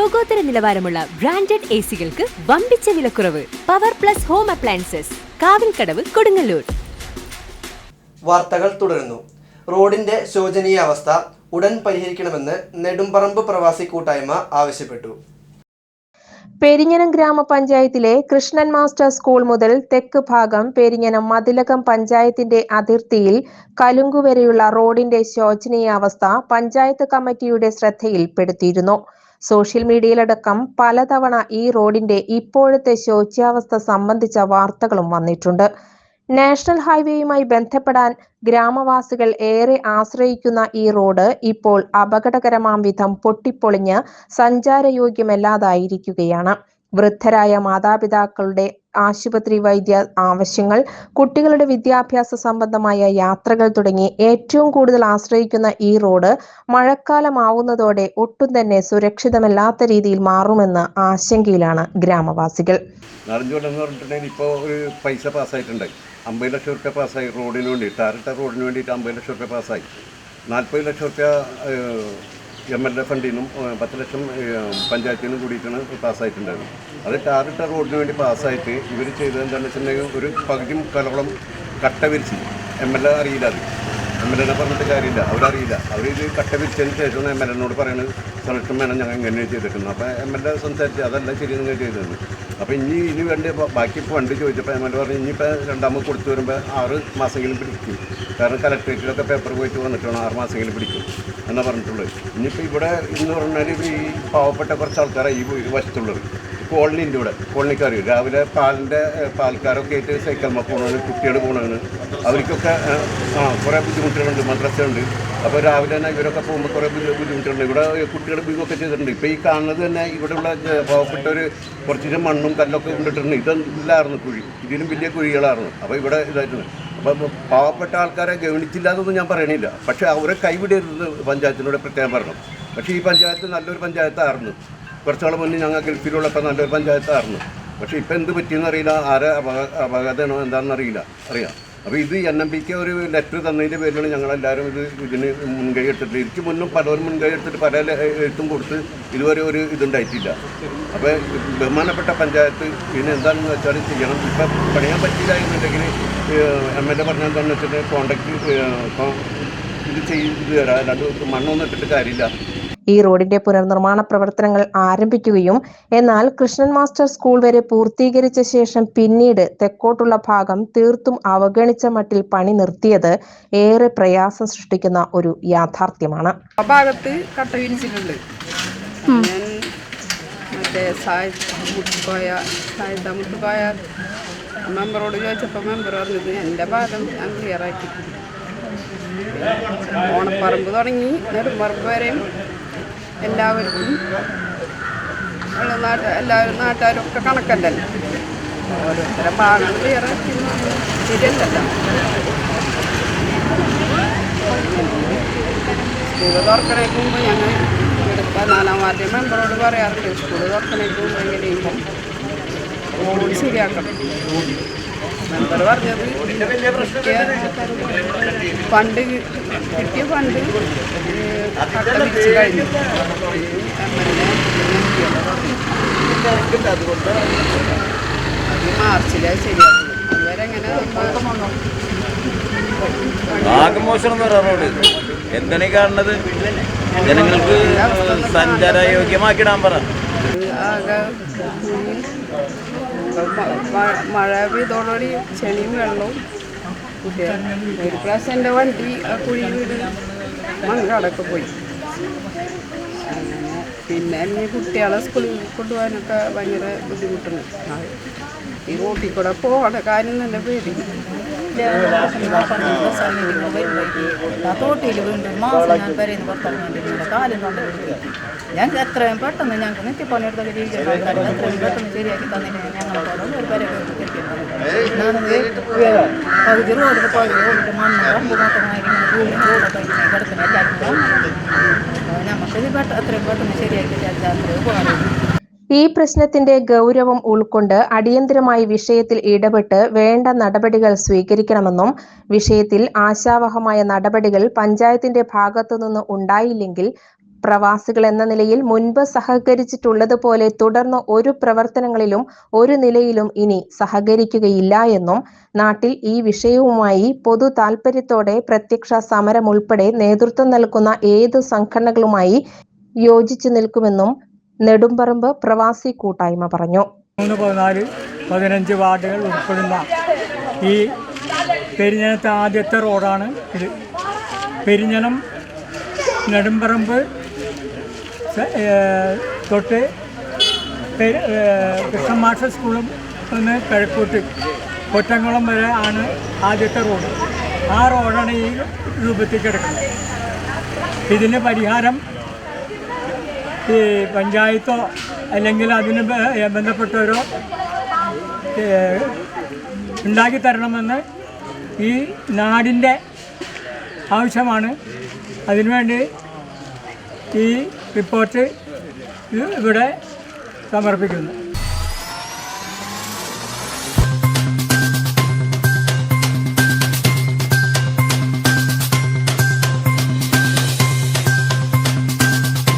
ലോകോത്തര നിലവാരമുള്ള branded A സികൾക്ക് വമ്പിച്ച വിലക്കുറവ്. Power plus home appliances Kavilkadavu Kodungallur. വാർത്തകൾ തുടരുന്നു. റോഡിന്റെ ശോചനീയ അവസ്ഥ ഉടൻ പരിഹരിക്കണമെന്ന് നെടുമ്പറമ്പ് പ്രവാസി കൂട്ടായ്മ ആവശ്യപ്പെട്ടു. പെരിഞ്ഞനം ഗ്രാമപഞ്ചായത്തിലെ കൃഷ്ണൻ മാസ്റ്റർ സ്കൂൾ മുതൽ തെക്ക് ഭാഗം പെരിഞ്ഞനം മതിലകം പഞ്ചായത്തിന്റെ അതിർത്തിയിൽ കലുങ്കു വരെയുള്ള റോഡിന്റെ ശോചനീയാവസ്ഥ പഞ്ചായത്ത് കമ്മിറ്റിയുടെ ശ്രദ്ധയിൽപ്പെടുത്തിയിരുന്നു. സോഷ്യൽ മീഡിയയിലടക്കം പലതവണ ഈ റോഡിന്റെ ഇപ്പോഴത്തെ ശോച്യാവസ്ഥ സംബന്ധിച്ച വാർത്തകളും വന്നിട്ടുണ്ട്. നാഷണൽ ഹൈവേയുമായി ബന്ധപ്പെടാൻ ഗ്രാമവാസികൾ ഏറെ ആശ്രയിക്കുന്ന ഈ റോഡ് ഇപ്പോൾ അപകടകരമാം വിധം പൊട്ടിപ്പൊളിഞ്ഞ് സഞ്ചാരയോഗ്യമല്ലാതായിരിക്കുകയാണ്. വൃദ്ധരായ മാതാപിതാക്കളുടെ ആശുപത്രി വൈദ്യ ആവശ്യങ്ങൾ കുട്ടികളുടെ വിദ്യാഭ്യാസ സംബന്ധമായ യാത്രകൾ തുടങ്ങി ഏറ്റവും കൂടുതൽ ആശ്രയിക്കുന്ന ഈ റോഡ് മഴക്കാലമാവുന്നതോടെ ഒട്ടും തന്നെ സുരക്ഷിതമല്ലാത്ത രീതിയിൽ മാറുമെന്ന് ആശങ്കയിലാണ് ഗ്രാമവാസികൾ. ഇപ്പോൾ ഒരു പൈസ പാസ്സായിട്ടുണ്ട്. അമ്പത് ലക്ഷം റുപ്യ പാസ്സായി റോഡിന് വേണ്ടി ടാറിട്ട റോഡിന് വേണ്ടിയിട്ട് അമ്പത് ലക്ഷം റുപ്യ പാസ്സായി. നാൽപ്പത് ലക്ഷം റുപ്യ എം എൽ എ ഫണ്ടിൽ നിന്നും പത്ത് ലക്ഷം പഞ്ചായത്തിൽ നിന്നും കൂടിയിട്ടാണ് പാസ്സായിട്ടുണ്ടായിരുന്നത് അത് ടാറിട്ട റോഡിന് വേണ്ടി പാസ്സായിട്ട് ഇവർ ചെയ്തത് എന്താണെന്ന് വെച്ചിട്ടുണ്ടെങ്കിൽ ഒരു പകുതി മുക്കാലോളം കട്ട വിരിച്ച് എം എൽ എ അറിയില്ല അത്. എം എൽ എനെ പറഞ്ഞിട്ട് കാര്യമില്ല. അവരറിയില്ല. അവർ ഇത് കട്ട വിരിച്ചതിന് ശേഷമാണ് എം എൽ എന്നോട് പറയുന്നത് സെലക്ഷൻ വേണം ഞങ്ങൾ ഇങ്ങനെ ചെയ്തിട്ടുണ്ട് അപ്പോൾ എം എൽ എ സംസാരിച്ച് അതല്ല ശരി നിങ്ങൾ അപ്പോൾ ഇനി ഇനി വേണ്ടി ബാക്കി ഫണ്ട് ചോദിച്ചപ്പോൾ എം എൽ എ പറഞ്ഞു ഇനിയിപ്പോൾ രണ്ടാമത് കൊടുത്തു വരുമ്പോൾ ആറ് മാസമെങ്കിലും പിടിക്കും. കാരണം കലക്ട്രേറ്റിലൊക്കെ പേപ്പർ പോയിട്ട് വന്നിട്ട് വേണം ആറ് മാസമെങ്കിലും പിടിക്കും എന്നാണ് പറഞ്ഞിട്ടുള്ളത്. ഇനിയിപ്പോൾ ഇവിടെ എന്ന് പറഞ്ഞാൽ ഈ പാവപ്പെട്ട കുറച്ച് ആൾക്കാരാണ് ഈ വശത്തുള്ളത്. കോളനി കൂടെ കോളനിക്കാർ രാവിലെ പാലിന്റെ പാൽക്കാരൊക്കെ ആയിട്ട് സൈക്കിൾമ പോകണമാണ് കുട്ടികൾ പോകണമാണ് അവർക്കൊക്കെ ആ കുറേ ബുദ്ധിമുട്ടുകളുണ്ട് മദ്രസയുണ്ട്. അപ്പോൾ രാവിലെ തന്നെ ഇവരൊക്കെ പോകുമ്പോൾ കുറേ ബുദ്ധി- ബുദ്ധിമുട്ടുണ്ട് ഇവിടെ കുട്ടികൾ ബിഗൊക്കെ ചെയ്തിട്ടുണ്ട്. ഇപ്പോൾ ഈ കാണുന്നത് തന്നെ ഇവിടെയുള്ള പാവപ്പെട്ടവർ കുറച്ച് മണ്ണും കല്ലൊക്കെ കൊണ്ടിട്ടുണ്ട് ഇതെല്ലായിരുന്നു കുഴി. ഇതിലും വലിയ കുഴികളായിരുന്നു. അപ്പോൾ ഇവിടെ ഇതായിട്ടുണ്ട്. അപ്പം പാവപ്പെട്ട ആൾക്കാരെ ഗവനിച്ചില്ല എന്നൊന്നും ഞാൻ പറയണില്ല. പക്ഷേ അവരെ കൈവിടരുത് പഞ്ചായത്തിനോട് പ്രത്യേകം പറയണം. പക്ഷേ ഈ പഞ്ചായത്ത് നല്ലൊരു പഞ്ചായത്തായിരുന്നു. കുറച്ചാൾ മുന്നേ ഞങ്ങൾ ഗൾഫിലുള്ളപ്പോൾ നല്ലൊരു പഞ്ചായത്തായിരുന്നു. പക്ഷേ ഇപ്പം എന്ത് പറ്റിയെന്ന് അറിയില്ല. ആരെ അപക അപകടമാണോ എന്താണെന്ന് അറിയില്ല. അറിയാം. അപ്പോൾ ഇത് എൻ എം പിക്ക് ഒരു ലെറ്റർ തന്നതിന്റെ പേരിലാണ് ഞങ്ങളെല്ലാവരും ഇത് ഇതിന് മുൻകൈ എടുത്തിട്ട് ഇതിക്ക് മുന്നും പലരും മുൻകൈ എടുത്തിട്ട് പല എഴുത്തും കൊടുത്ത് ഇതുവരെ ഒരു ഇതുണ്ടായിട്ടില്ല. അപ്പോൾ ബഹുമാനപ്പെട്ട പഞ്ചായത്ത് ഇതിന് എന്താണെന്ന് വെച്ചാൽ ചെയ്യണം. ഇപ്പം പണിയാൻ പറ്റില്ല എന്നുണ്ടെങ്കിൽ എം എൽ എ പറഞ്ഞ എന്താണെന്ന് വെച്ചിട്ട് കോണ്ടാക്ട് ഇത് ചെയ്ത് തരാം. അല്ലാണ്ട് മണ്ണൊന്നും ഇട്ടിട്ട് കാര്യമില്ല. ഈ റോഡിന്റെ പുനർനിർമ്മാണ പ്രവർത്തനങ്ങൾ ആരംഭിക്കുകയും എന്നാൽ കൃഷ്ണൻ മാസ്റ്റർ സ്കൂൾ വരെ പൂർത്തീകരിച്ച ശേഷം പിന്നീട് തെക്കോട്ടുള്ള ഭാഗം തീർത്തും അവഗണിച്ച മട്ടിൽ പണി നിർത്തിയത് ഏറെ പ്രയാസം സൃഷ്ടിക്കുന്ന ഒരു യാഥാർത്ഥ്യമാണ്. ആ ഭാഗത്ത് കട്ട വിരിച്ചിട്ടുണ്ട് ഞാൻ മറ്റേ സായ മുട്ടുപോയ സായുധ മുട്ടുപോയ മെമ്പറോട് ചോദിച്ചപ്പോൾ മെമ്പർ പറഞ്ഞത് എന്റെ ഭാഗം ഞാൻ ക്ലിയർ ആക്കി ഓണപ്പറമ്പ് തുടങ്ങി നെടുമ്പറമ്പ് വരെയും എല്ലാവർക്കും നാട്ട് എല്ലാവരും നാട്ടുകാരും ഒക്കെ കണക്കല്ലല്ലോ. ഓരോരുത്തരം ഭാഗം വേറെ ശരിയല്ലല്ലോ. സ്കൂൾ തുറക്കണേക്ക് മുമ്പ് ഞങ്ങൾ ഇവിടുത്തെ നാലാം വാർഡ് മെമ്പറോട് പറയാറുണ്ട് സ്കൂൾ തുറക്കണേക്ക് മുമ്പ് എങ്ങനെയെങ്കിലും റോഡ് ശരിയാക്കണം. മെമ്പർ പറഞ്ഞത് ഫണ്ട് കിട്ടിയ ഫണ്ട് കഴിഞ്ഞു. അത് മാർച്ചിലെ ശരിയാക്കുള്ളൂ അതുവരെ എങ്ങനെ എന്ന് റോഡ് എന്താണ് കാണുന്നത്? ജനങ്ങൾക്ക് സഞ്ചാരയോഗ്യമാക്കിടാൻ പറ. ആകെ മഴ പെയ്തോടുകൂടി ചെളിയും വെള്ളവും. ഒരു പ്രാവശ്യം എന്റെ വണ്ടി കുഴി വീട് മണ്ണാടൊക്കെ പോയി. അങ്ങനെ പിന്നെ ഇനി കുട്ടികളെ സ്കൂളിൽ കൊണ്ടുപോകാനൊക്കെ ഭയങ്കര ബുദ്ധിമുട്ടുണ്ട്. ഈ റോട്ടിൽ കൂടെ പോകണ കാര്യം തന്നെ പേടി. മാസം ഞാൻ കൊണ്ട് പിടിക്കും ഞങ്ങൾക്ക് എത്രയും പെട്ടെന്ന് ഞങ്ങൾക്ക് നിത്യപ്പണിയെടുത്തൊക്കെ ശരിയാക്കി തന്നിട്ട് ഞങ്ങളെ പകുതി റോഡിൽ പകുതി റോഡിൽ മണ്ണ് കിടക്കുന്ന. എല്ലാവർക്കും പെട്ടെന്ന് എത്രയും പെട്ടെന്ന് ശരിയാക്കി ഉപകാരം ഈ പ്രശ്നത്തിന്റെ ഗൗരവം ഉൾക്കൊണ്ട് അടിയന്തരമായി വിഷയത്തിൽ ഇടപെട്ട് വേണ്ട നടപടികൾ സ്വീകരിക്കണമെന്നും വിഷയത്തിൽ ആശാവഹമായ നടപടികൾ പഞ്ചായത്തിന്റെ ഭാഗത്തുനിന്ന് ഉണ്ടായില്ലെങ്കിൽ പ്രവാസികൾ എന്ന നിലയിൽ മുൻപ് സഹകരിച്ചിട്ടുള്ളതുപോലെ തുടർന്ന് ഒരു പ്രവർത്തനങ്ങളിലും ഒരു നിലയിലും ഇനി സഹകരിക്കുകയില്ല എന്നും നാട്ടിൽ ഈ വിഷയവുമായി പൊതു താൽപര്യത്തോടെ പ്രത്യക്ഷ സമരം ഉൾപ്പെടെ നേതൃത്വം നൽകുന്ന ഏത് സംഘടനകളുമായി യോജിച്ചു നിൽക്കുമെന്നും നെടുമ്പറമ്പ് പ്രവാസി കൂട്ടായ്മ പറഞ്ഞു. മൂന്ന് പതിനാല് പതിനഞ്ച് വാർഡുകൾ ഉൾപ്പെടുന്ന ഈ പെരിഞ്ഞനത്തെ ആദ്യത്തെ റോഡാണ് ഇത്. പെരിഞ്ഞനം നെടുമ്പറമ്പ് തൊട്ട് കൃഷ്ണമാഷ സ്കൂളും നിന്ന് കിഴക്കോട്ട് കൊറ്റംകുളം വരെ ആണ് ആദ്യത്തെ റോഡ്. ആ റോഡാണ് ഈ രൂപത്തിൽ കിടക്കുന്നത് ഇതിന് പരിഹാരം ഈ പഞ്ചായത്തോ അല്ലെങ്കിൽ അതിന് ബന്ധപ്പെട്ടവരോ ഉണ്ടാക്കി തരണമെന്ന് ഈ നാടിന്റെ ആവശ്യമാണ്. അതിനുവേണ്ടി ഈ റിപ്പോർട്ട് ഇവിടെ സമർപ്പിക്കുന്നു.